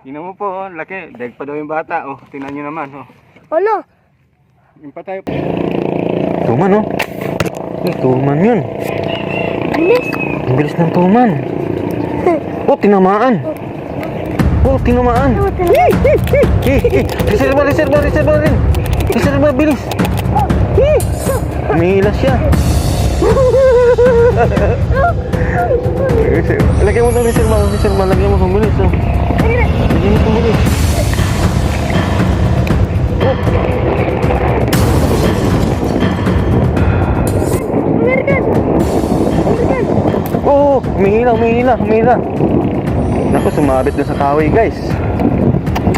Tingnan mo po, oh, laki. Daig pa daw yung bata. Oh, tingnan nyo naman. Oh. Ano? Yung pa tayo. Tuman, oh. Eh, tuman yun. Bilis. Ang bilis ng tuman. Oh, tinamaan. Oh, tinamaan. Eh, eh, reserva, reserva, reserva rin. Reserva, bilis. Umiilas siya. Lagyan mo itong reserva, reserva. Lagyan mo itong bilis. Oh. Oo, oh, umihila, umihila, umihila. Naku, sumabit na sa kahoy, guys.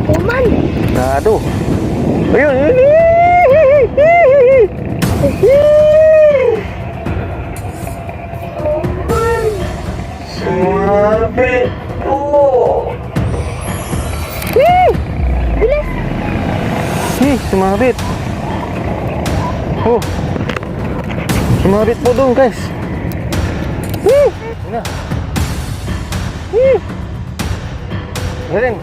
Tuman! Nado. Ayun, ayun. Tuman! Sumabit Eh, sumabit. Oh. Sumabit po doon, guys. Eh! Yun na. Eh. Ren,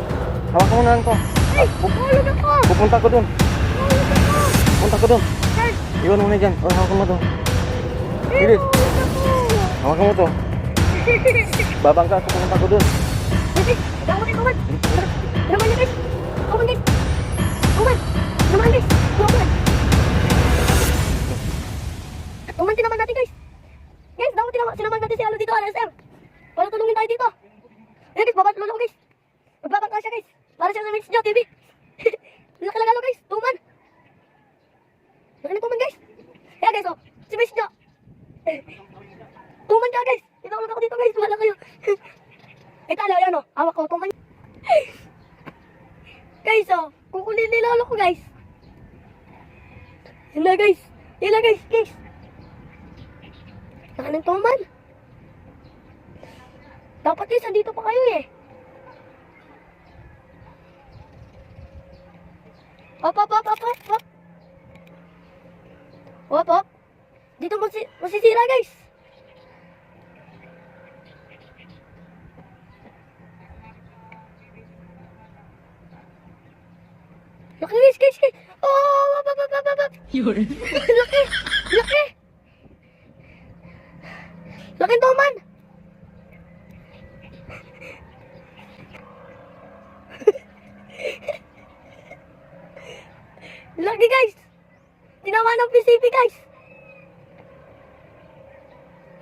hawak mo na ko. Ay! Mahulog ako! Pupunta ko doon. Mahulog ako! Pupunta ko doon. Sir! Iwan mo na dyan. Oh, hawak mo to. Eh! Bilis. Mahulog Hawak mo to. ako! Babang ka, pupunta ko doon. Bilis! Tama kayo, Tuman! Tuman niya, guys! Tuman, guys! Tuman! Tuman, guys! Tuman! Tuman, tinaman natin, guys! Guys, dapat tinaman, sinaman natin si Alo dito, RSM! Para tulungin tayo dito! Eh, guys, babat lolo ko, guys! Magbabangka siya, guys! Para siya sa Mix Joe TV! Laki lang ano, guys! Tuman! Laki na tuman, guys! Ayan, guys, oh! Si Mix Joe! Tuman ka, guys! Tinawag ako dito, guys! Wala kayo! Eh, talo, yan, oh! Hawak ko, tuman! guys, oh! Kukunin ni lolo ko, guys! Yan na, guys! Yan na, guys! Guys! Laki ng tuman! Dapat guys, andito pa kayo eh. Op, op, op, op, op, op. Op, op. Dito masi masisira guys. Laki guys, guys, guys. Oh, op, op, op, op, op, op. Laki, laki. Laking tuman. Laki guys! Tinawa ng PCP guys!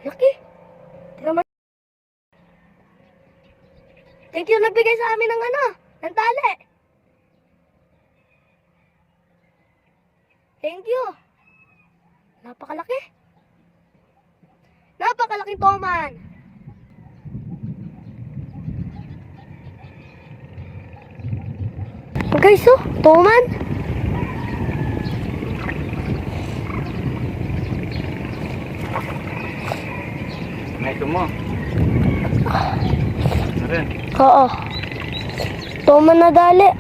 Laki! Tinawa Thank you nagbigay sa amin ng ano, ng tali. Thank you. Napakalaki. Napakalaking toman. Guys, oh, toman. May ito mo. Ren. Oo. Tuman na dali.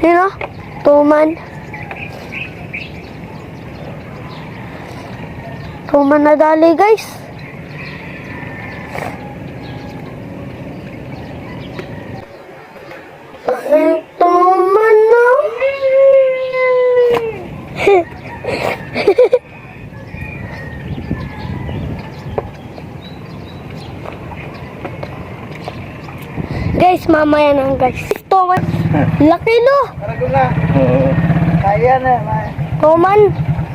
Yun o. Tuman. Tuman na dali guys. Ay, Tuman na. guys, mamaya na guys. Tuman. Laki no. Karago na. Oo. Kaya na. ma- Tuman.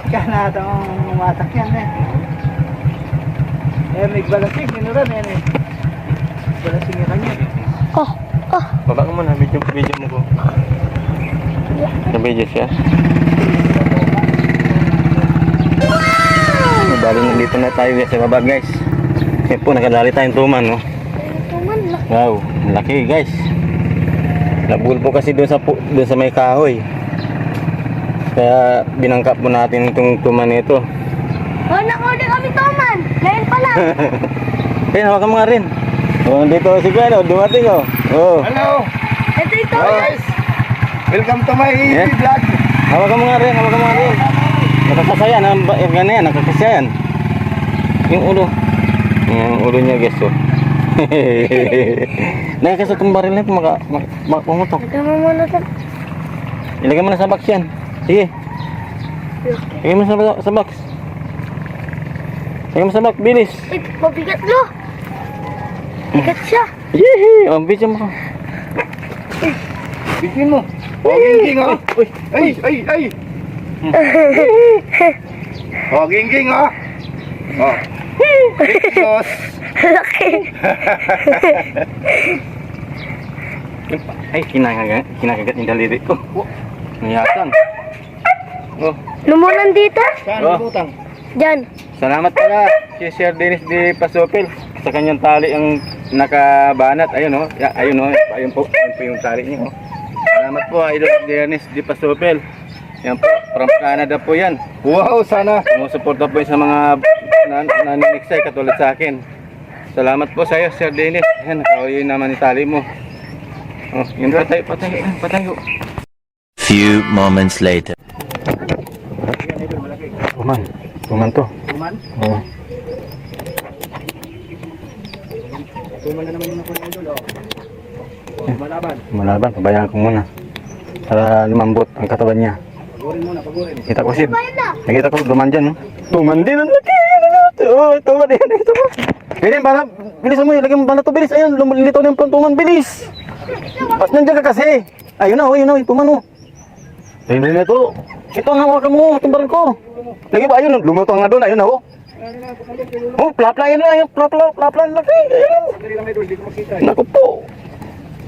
Kaya na itong umatak yan eh. Eh, may balasing. Ginuran yan eh. Balasing yan kanya. Oh, oh. Baba ka muna, video, video mo ko. Sa video siya. Wow! Bali nandito na tayo guys sa baba guys. Yan po, nakadali tayong tuman, no? Tuman, laki. Wow, laki guys. Nabul po kasi doon sa doon sa may kahoy. Kaya binangkap po natin itong tuman nito. Oh, nakuha kami tuman. Ngayon pa lang. Kaya hawakan mo nga rin. Oh, dito si oh, dumating oh. Oh. Hello! Ito ito. Guys! Welcome to my Yeah. vlog. Hawakan mo nga rin, hawakan mo nga rin. Nakakasayan, ang ganyan, nakakasayan. Yung ulo. Yung ulo niya guys, oh. Dahil kasi itong baril na ito, maka, maka, maka, pumutok. Tama mo na sa... Ilagay mo na sa box yan. Sige. Ilagay mo sa, sa box. Ilagay mo sa box, bilis. Ay, mabigat lo. Bigat siya. Yehey! Oh, video mo. Bigyan mo. Oh, gingging ha. Uy, Ay, ay, ay. oh, gingging ha. Oh. Rikios. Laki. Ay, kinakagat, kinakagat yung daliri ko. Niyatan. Oh, Lumunan dito? Saan Oh. ang butang? Diyan. salamat pala si Sir Dennis de Pasopil sa kanyang tali ang nakabanat. Ayun oh, Ya, ayun oh, ayun po, ayun po yung tali niya oh. Salamat po Idol Dennis de Pasopil. Yan po, from Canada po yan. Wow, sana. Sumusuporta po sa mga nan naniniksay katulad sa akin. Salamat po sa iyo, Sir Dennis. Ayan, nakauwi naman ni tali mo. Oh, yun patay, patay, ayun, patayo. Few moments later. Tuman, tuman to. Tuman. Oh. Tuman na naman yung nakuha idol. Oh. Oh, malaban. Malaban, pabayaan ko muna. Para lumambot ang katawan niya. Pagurin muna, pagurin. Kita ko si Nakita ko duman dyan? Tuman din ang laki! Oh, tuman din. Ito mo. Ganyan, para, bilisan mo yun. Lagyan mo bala to, bilis. Ayun, lumilito na yung tuman, bilis. Ba't nandiyan ka kasi? Ayun na, oh, ayun na, yung tuman, oh. Ayun na ito. Ito ang hawakan mo, baril ko. Lagi ba, ayun, lumutang na doon, ayun na, oh. Oh, plapla, ayun na, ayun, plapla, plapla, laki. Ayun. Naku po.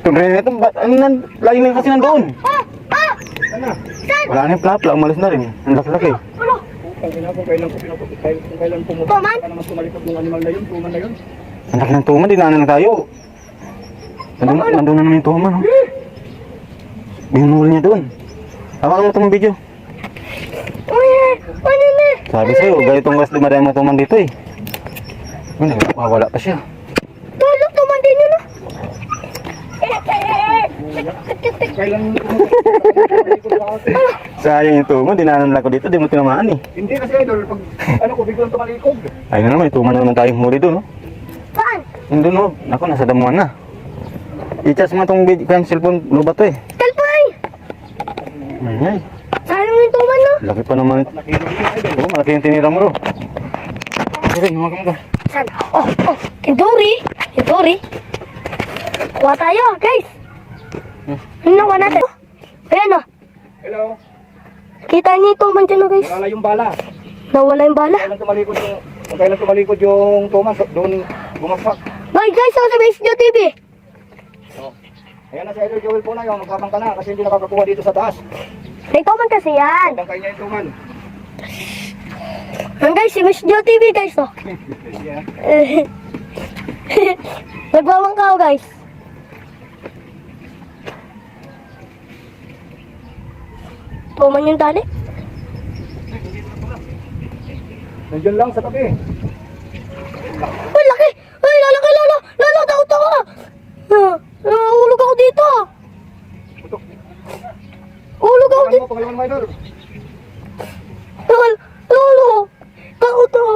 Itong rin ito, ba't, ano nan, layo na kasi nandoon. Ah! Ah! Wala na yung plapla, umalis na rin. Ang laki-laki. Ano? Putang ina kung kailan ko pinapakita tayo, kung kailan pumunta Tuman? ka naman tumalikod yung animal na yun, tuman na yun. Ang laki ng tuman, dinaanan na tayo. Nandun, nandun na naman yung tuman, oh. Binunul niya doon. Hawakan mo itong video. Uy! Ano na? Sabi sa'yo, ganitong oras dumadaan mga tuman dito eh. Ano, wala pa siya. Tulog tuman din yun ah. Kailan pumunta tumalikod ka kasi. Sayang yung tuman, dinaanan lang ko dito, di mo tinamaan eh. Hindi kasi idol, pag ano ko biglang tumalikod. Ayun na naman, yung tuman na naman tayong huli doon, oh. Saan? Nandun, oh. Naku, nasa damuhan na. I-charge mo itong video, kaya cellphone, lubat to eh. Talpay! Ay, ay. Saan yung tuman no? Laki pa naman. Yung. Oo, malaki yung tinira mo, bro. Sige, huwag ka Saan? Oh, oh. Kidori. Kidori. Kuha tayo, guys. Ano nakuha natin? Oh, Ayan oh. Hello, Kita niyo yung tuman dyan oh, guys. wala yung bala. Nawala yung bala. Kailan tumalikod yung, kailan tumalikod yung so- doon bumagsak. Bye guys, ako sa Base TV. Ayan na si Idol Joel po na yung magkabang ka na kasi hindi nakakakuha dito sa taas. May tuman kasi yan. Bangkay niya yung tuman. Ang guys, si Miss Jo TV guys oh. Yeah. Nagbawang ka guys. Tuman yung tali. Nandiyan lang sa tabi. Uy, laki! Uy, lalaki, lalo! Lalo, takot ako! Ah, Nahulog ako dito! Hulog ako dito! pangalaman mo Idol. Lalo! Lalo! Takot ako!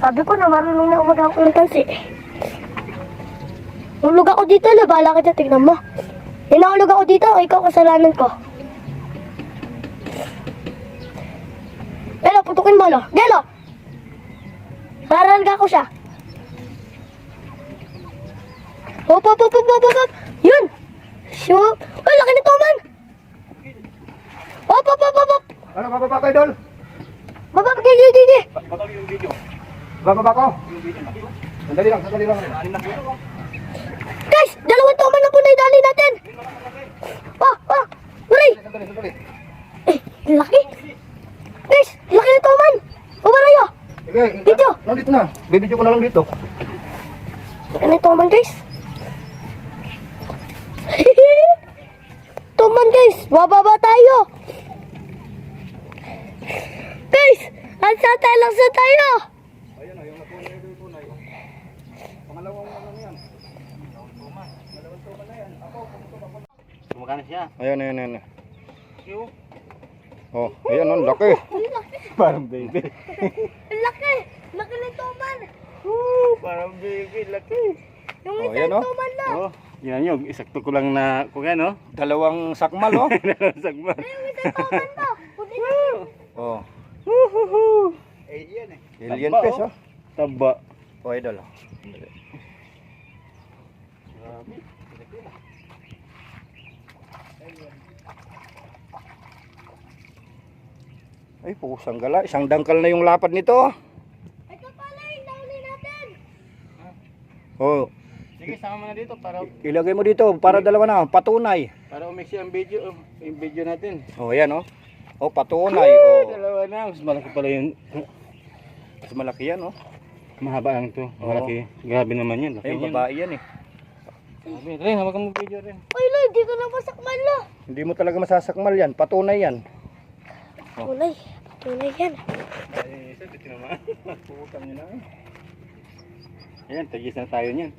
Sabi ko na marunong na umaga ako ng tansi. Hulog ako dito, la. Bahala kita, tignan mo. Hinahulog ako dito, o ikaw kasalanan ko. Gelo, putukin mo, lo. Gelo! Hararga ko siya. Hop, hop, hop, hop, hop, hop, hop. Yun! Shoot! Ay, laki nito, man! Hop, hop, hop, hop, hop! Ano, bababa ka Idol? Baba, gigi, gigi! Bababa yung video. Bababa ko. Sandali lang, sandali lang. Guys, dalawang tuman na po na idali natin. Oh, oh, Maray, Sandali, sandali. Eh, laki. Guys, laki na tuman. Umarayo. Video. Nandito na. Bibidyo ko na lang dito. Ano yung tuman, guys? tuman, guys. Bababa tayo. Guys, ansa tayo lang sa tayo. Kumakain siya. Ayan, ayan, ayan. Oh, ayan laki. Ang laki. Parang baby. Laki. Laki ng tuman. Woo, parang baby, laki. Yung Oh, isa yan, oh. tuman lang. Oh, yan yun. Isakto ko lang na, kung ano. Dalawang sakmal oh. Sagma. Yung isa tuman na. Oh, Woohoo! alien Taba, fish oh. oh. Taba. Oh, idol. oh. Ay, pusang gala. Isang dangkal na yung lapad nito. oh. Ito pala yung nauli natin. Oh, Sige, sama mo na dito para ilagay mo dito para dalawa na, patunay. para umix yung video, oh, yung video natin. Oh, ayan oh. Oh, patunay. Oh. Dalawa na. Mas malaki pala yung Mas malaki yan oh. mahaba lang to. Oo. Malaki. Grabe naman yan. Laki yan. babae yan eh. Grabe. Rin, hawakan mo video rin. Uy, Loy, di ko na masakman lo. Hindi mo talaga masasakmal yan. Patunay yan. Tunay. Tunay yan. Ay, isa, dito naman. Putang nyo na. Ayan, tagis na tayo niyan.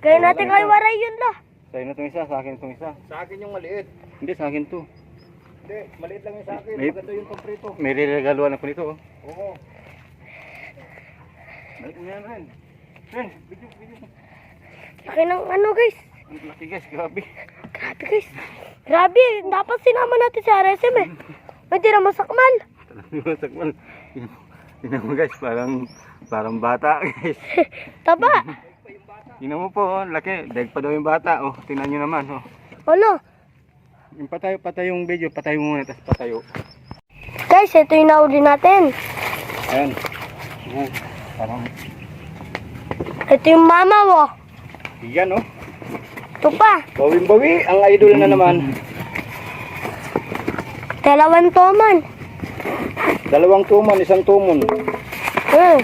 Kaya natin kay Waray yun lo. Sa'yo na itong isa, sa akin itong isa. Sa akin yung maliit. Hindi, sa akin to. Hindi, maliit lang yung sa akin. May- Maganda yung paprito. May reregaluan ako nito. Oh. Oo. Balik mo yan, Ren. Ren, video, video. Laki ng ano guys. Laki guys, grabe. Grabe guys. Grabe. Dapat sinama natin sa RSM eh. Hindi na masakmal. Talagang sakmal. Tingnan mo guys, parang parang bata guys. Taba. Tingnan mo po, oh, laki. Dahil pa daw yung bata. Oh, tingnan nyo naman. Oh. Ano? Yung patayo, patayo yung video, patayo muna, tapos patayo. Guys, ito yung nauli natin. Ayan. Ayan. Parang, Ito yung mama mo. Yan oh. Ito pa. Bawing bawi, ang idol na naman. Dalawang toman. Dalawang tuman, isang tumon. Hmm.